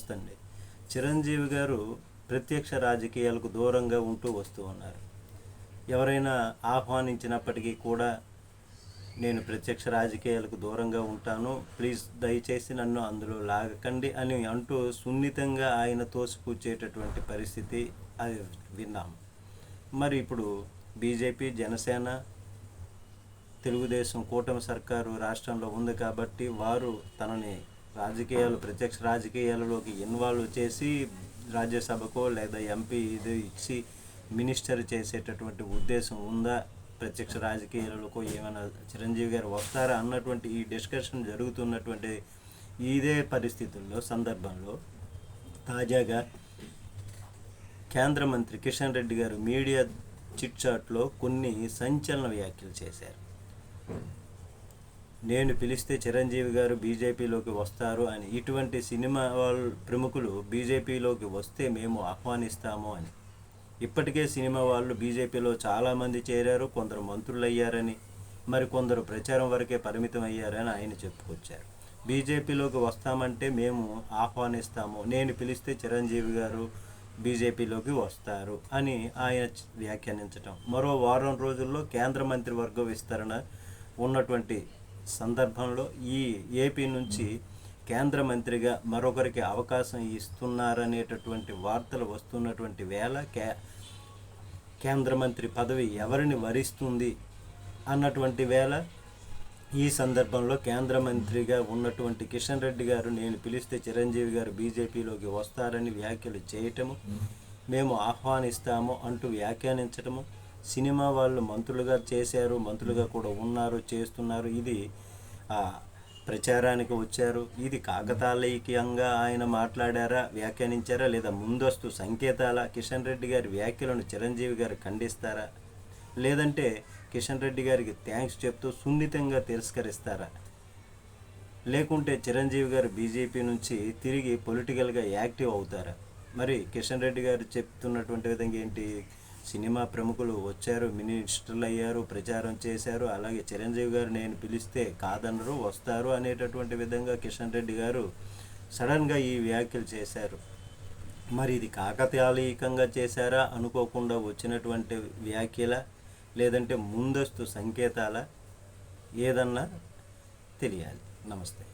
సంస్థ అండి చిరంజీవి గారు ప్రత్యక్ష రాజకీయాలకు దూరంగా ఉంటూ వస్తూ ఉన్నారు. ఎవరైనా ఆహ్వానించినప్పటికీ కూడా నేను ప్రత్యక్ష రాజకీయాలకు దూరంగా ఉంటాను. ప్లీజ్ దయచేసి నన్ను అందులో లాగకండి అని అంటూ సున్నితంగా ఆయన తోసిపుచ్చేటటువంటి పరిస్థితి అది విన్నాం. మరి ఇప్పుడు బీజేపీ జనసేన తెలుగుదేశం కూటమి సర్కారు రాష్ట్రంలో ఉంది కాబట్టి వారు తనని రాజకీయాలు ప్రత్యక్ష రాజకీయాలలోకి ఇన్వాల్వ్ చేసి రాజ్యసభకో లేదా ఎంపీ ఇది ఇచ్చి మినిస్టర్ చేసేటటువంటి ఉద్దేశం ఉందా? ప్రత్యక్ష రాజకీయాలకు ఏమైనా చిరంజీవి గారు వస్తారా అన్నటువంటి ఈ డిస్కషన్ జరుగుతున్నటువంటి ఇదే పరిస్థితుల్లో సందర్భంలో తాజాగా కేంద్ర మంత్రి కిషన్ రెడ్డి గారు మీడియా చిట్ చాట్లో కొన్ని సంచలన వ్యాఖ్యలు చేశారు. నేను పిలిస్తే చిరంజీవి గారు బీజేపీలోకి వస్తారు అని. ఇటువంటి సినిమా వాళ్ళ ప్రముఖులు బీజేపీలోకి వస్తే మేము ఆహ్వానిస్తాము అని. ఇప్పటికే సినిమా వాళ్ళు బీజేపీలో చాలామంది చేరారు కొందరు మంత్రులు అయ్యారని మరి కొందరు ప్రచారం వరకే పరిమితం అయ్యారని ఆయన చెప్పుకొచ్చారు. బీజేపీలోకి వస్తామంటే మేము ఆహ్వానిస్తాము. నేను పిలిస్తే చిరంజీవి గారు బీజేపీలోకి వస్తారు అని ఆయన వ్యాఖ్యానించటం. మరో వారం రోజుల్లో కేంద్ర మంత్రివర్గ విస్తరణ ఉన్నటువంటి సందర్భంలో ఈ ఏపీ నుంచి కేంద్ర మంత్రిగా మరొకరికి అవకాశం ఇస్తున్నారనేటటువంటి వార్తలు వస్తున్నటువంటి వేళ కే కేంద్ర మంత్రి పదవి ఎవరిని వరిస్తుంది అన్నటువంటి వేళ ఈ సందర్భంలో కేంద్ర మంత్రిగా ఉన్నటువంటి కిషన్ రెడ్డి గారు నేను పిలిస్తే చిరంజీవి గారు బీజేపీలోకి వస్తారని వ్యాఖ్యలు చేయటము మేము ఆహ్వానిస్తాము అంటూ వ్యాఖ్యానించటము సినిమా వాళ్ళు మంత్రులుగా చేశారు మంత్రులుగా కూడా ఉన్నారు చేస్తున్నారు. ఇది ఆ, ప్రచారానికి వచ్చారు. ఇది కాకతాళీయంగా ఆయన మాట్లాడారా వ్యాఖ్యానించారా లేదా ముందస్తు సంకేతాల? కిషన్ రెడ్డి గారి వ్యాఖ్యలను చిరంజీవి గారు ఖండిస్తారా? లేదంటే కిషన్ రెడ్డి గారికి థ్యాంక్స్ చెప్తూ సున్నితంగా తిరస్కరిస్తారా? లేకుంటే చిరంజీవి గారు బీజేపీ నుంచి తిరిగి పొలిటికల్గా యాక్టివ్ అవుతారా? మరి కిషన్ రెడ్డి గారు చెప్తున్నటువంటి విధంగా ఏంటి? సినిమా ప్రముఖులు వచ్చారు మినిస్టర్లు అయ్యారు ప్రచారం చేశారు. అలాగే చిరంజీవి గారు నేను పిలిస్తే కాదనరు వస్తారు అనేటటువంటి విధంగా కిషన్ రెడ్డి గారు సడన్గా ఈ వ్యాఖ్యలు చేశారు. మరి ఇది కాకతాళీకంగా చేశారా? అనుకోకుండా వచ్చినటువంటి వ్యాఖ్యల? లేదంటే ముందస్తు సంకేతాల? ఏదన్నా తెలియాలి. నమస్తే.